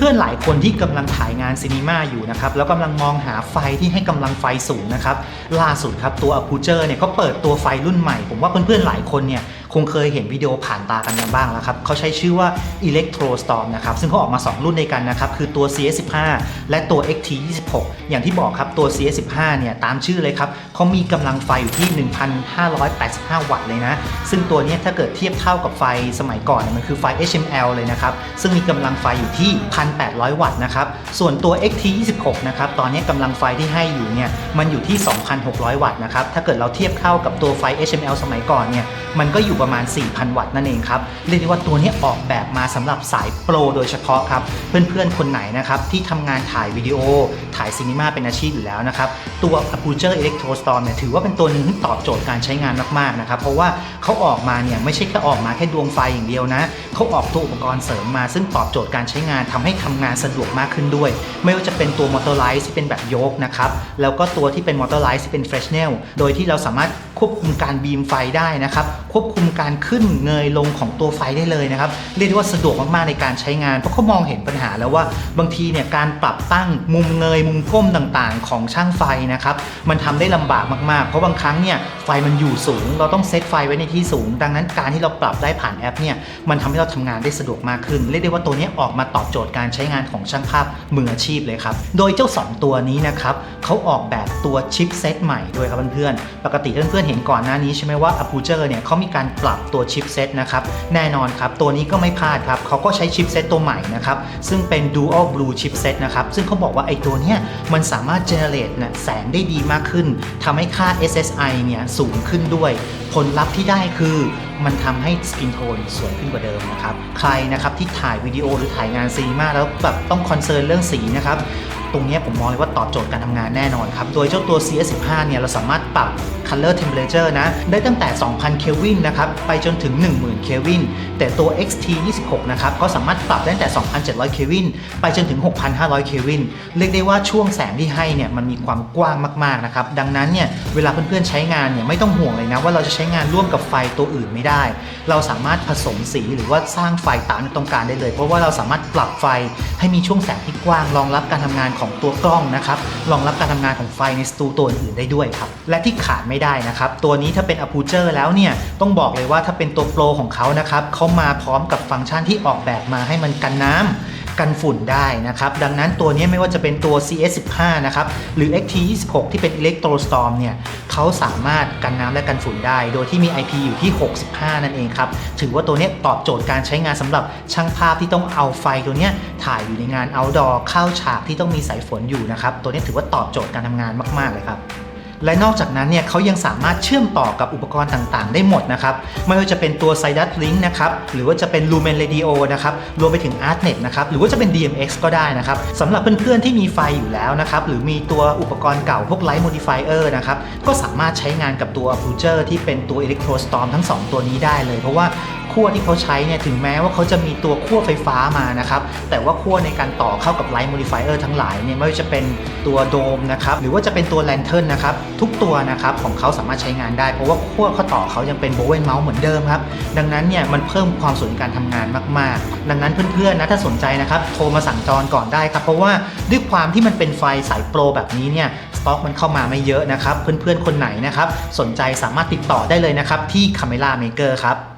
พื่อนๆ หลายคนที่กำลังถ่ายงานซีนีมาอยู่นะครับแล้วกำลังมองหาไฟที่ให้กำลังไฟสูงนะครับล่าสุดครับตัว a p u j e r เนี่ยเขาเปิดตัวไฟรุ่นใหม่ ผมว่าเพื่อนๆ หลายคนเนี่ย คงเคยเห็นวิดีโอผ่านตากันมาบ้างแล้วครับเขาใช้ชื่อว่า Electro Storm นะครับซึ่งเขาออกมา 2 รุ่นในกันนะครับคือตัว CS15 และตัว XT26 อย่างที่บอกครับตัว CS15 เนี่ยตามชื่อเลยครับเขามีกำลังไฟอยู่ที่ 1,585 วัตต์เลยนะ ซึ่งตัวนี้ถ้าเกิดเทียบเท่ากับไฟสมัยก่อนเนี่ยมันคือไฟ HML เลยนะครับซึ่งมีกำลังไฟอยู่ที่ 1,800 วัตต์นะครับส่วนตัว XT26 นะครับตอนนี้กำลังไฟที่ให้อยู่เนี่ยมันอยู่ที่ 2,600 วัตต์นะครับถ้าเกิดเราเทียบเข้ากับตัวไฟ HML สมัยก่อนเนี่ยมันก็อยู่ประมาณ 4,000 วัตต์นั่นเองครับเรียกได้ว่าตัวนี้ออกแบบมาสำหรับสายโปรโดยเฉพาะครับเพื่อนๆ คนไหนนะครับที่ทำงานถ่ายวิดีโอ ถ่ายซีนีมาเป็นอาชีพอยู่แล้วนะครับตัว a p u j e r Electro Storm เนี่ยถือว่าเป็นตัวหนึ่งที่ตอบโจทย์การใช้งานมากๆนะครับเพราะว่าเขาออกมาเนี่ยไม่ใช่แค่ออกมาแค่ดวงไฟอย่างเดียวนะเขาออกตัวอุปกรณ์เสริมมา ซึ่งตอบโจทย์การใช้งานทำให้ทำงานสะดวกมากขึ้นด้วย ไม่ว่าจะเป็นตัวมอเตอร์ไลท์ที่เป็นแบบโยกนะครับแล้วก็ตัวที่เป็นมอเตอร์ไลท์ที่เป็นเฟรชเนลโดยที่เราสามารถควบคุมการบีมไฟได้นะครับควบคุมการขึ้นเงยลงของตัวไฟได้เลยนะครับ เรียกได้ว่าสะดวกมากๆในการใช้งาน เพราะเขามองเห็นปัญหาแล้วว่าบางทีเนี่ยการปรับตั้งมุมเงยมุมก้มต่างๆ ของช่างไฟนะครับมันทำได้ลำบากมากๆ เพราะบางครั้งเนี่ยไฟมันอยู่สูง เราต้องเซตไฟไว้ในที่สูง ดังนั้นการที่เราปรับได้ผ่านแอปเนี่ยมันทำให้เราทำงานได้สะดวกมากขึ้น เรียกได้ว่าตัวนี้ออกมาตอบโจทย์การใช้งานของช่างภาพมืออาชีพเลยครับ โดยเจ้า 2 ตัวนี้นะครับเขาออกแบบตัวชิปเซตใหม่ด้วยครับเพื่อนๆ ปกติเพื่อนๆเห็นก่อนหน้านี้ใช่ไหมว่า a p u j e เนี่ยเขามีการปรับตัวชิปเซตนะครับแน่นอนครับตัวนี้ก็ไม่พลาดครับเขาก็ใช้ชิปเซตตัวใหม่นะครับซึ่งเป็น Dual Blue Chipset นะครับซึ่งเขาบอกว่าไอ้ตัวเนี้ยมันสามารถ generate นะแสงได้ดีมากขึ้นทำให้ค่า SSI เนี่ยสูงขึ้นด้วย ผลลัพธ์ที่ได้คือมันทำให้สกินโทนสวยขึ้นกว่าเดิมนะครับ ใครนะครับที่ถ่ายวิดีโอหรือถ่ายงานซีนีมาแล้วแบบต้องคอนเซิร์นเรื่องสีนะครับ ตรงนี้ผมมองเลยว่าตอบโจทย์การทำงานแน่นอนครับ โดยเจ้าตัว CS15 เนี่ยเราสามารถปรับ color temperature นะ ได้ตั้งแต่ 2,000 เคลวินนะครับ ไปจนถึง 10,000 เคลวิน แต่ตัว XT26 นะครับ ก็สามารถปรับได้ตั้งแต่ 2,700 เคลวิน ไปจนถึง 6,500 เคลวิน เรียกได้ว่าช่วงแสงที่ให้เนี่ยมันมีความกว้างมากๆนะครับ ดังนั้นเนี่ยเวลาเพื่อนๆใช้งานเนี่ยไม่ต้องห่วงเลยนะว่าเราจะใช้งานร่วมกับไฟตัวอื่นไม่ได้ เราสามารถผสมสีหรือว่าสร้างไฟตามที่ต้องการได้เลย เพราะว่าเราสามารถปรับไฟให้มีช่วงแสงที่กว้างรองรับการทำงานของของตัวกล้องนะครับรองรับการทำงานของไฟในสตูตัวอื่นได้ด้วยครับและที่ขาดไม่ได้นะครับตัวนี้ถ้าเป็น a p u j e r แล้วเนี่ยต้องบอกเลยว่าถ้าเป็นตัวโปรของเขานะครับเขามาพร้อมกับฟังก์ชันที่ออกแบบมาให้มันกันน้ำกันฝุ่นได้นะครับ ดังนั้นตัวนี้ไม่ว่าจะเป็นตัว CS15 นะครับ หรือ XT26 ที่เป็น Electro Storm เนี่ย เขาสามารถกันน้ำและกันฝุ่นได้ โดยที่มี IP อยู่ที่ 65 นั่นเองครับ ถือว่าตัวนี้ตอบโจทย์การใช้งานสำหรับช่างภาพที่ต้องเอาไฟตัวนี้ถ่ายอยู่ในงาน outdoor เข้าฉากที่ต้องมีสายฝนอยู่นะครับ ตัวนี้ถือว่าตอบโจทย์การทำงานมาก ๆ เลยครับ และนอกจากนั้นเนี่ยเขายังสามารถเชื่อมต่อกับอุปกรณ์ต่างๆ ได้หมดนะครับ ไม่ว่าจะเป็นตัว s i d u s Link นะครับ หรือว่าจะเป็น Lumen Radio นะครับ รวมไปถึง ArtNet นะครับ หรือว่าจะเป็น DMX ก็ได้นะครับสำหรับเพื่อนๆที่มีไฟอยู่แล้วนะครับ หรือมีตัวอุปกรณ์เก่าพวก Light Modifier นะครับ ก็สามารถใช้งานกับตัว a p u j e r ที่เป็นตัว Electro Storm ทั้ง 2 ตัวนี้ได้เลย เพราะว่า ขั้วที่เขาใช้เนี่ยถึงแม้ว่าเขาจะมีตัวขั้วไฟฟ้ามานะครับแต่ว่าขั้วในการต่อเข้ากับ Light Modifier ทั้งหลายเนี่ยไม่ว่าจะเป็นตัวโดมนะครับหรือว่าจะเป็นตัว Lantern นนะครับทุกตัวนะครับของเขาสามารถใช้งานได้ เพราะว่าขั้วข้อต่อเขายังเป็น Bowen Mouse เหมือนเดิมครับดังนั้นเนี่ยมันเพิ่มความสวยในการทำงานมาก ๆ ดังนั้นเพื่อนๆนะถ้าสนใจนะครับโทรมาสั่งจองก่อนได้ครับเพราะว่าด้วยความที่มันเป็นไฟสายโปรแบบนี้เนี่ยสต็อกมันเข้ามาไม่เยอะนะครับเพื่อนๆคนไหนนะครับสนใจสามารถติดต่อได้เลยนะครับที่ Camera Maker ครับ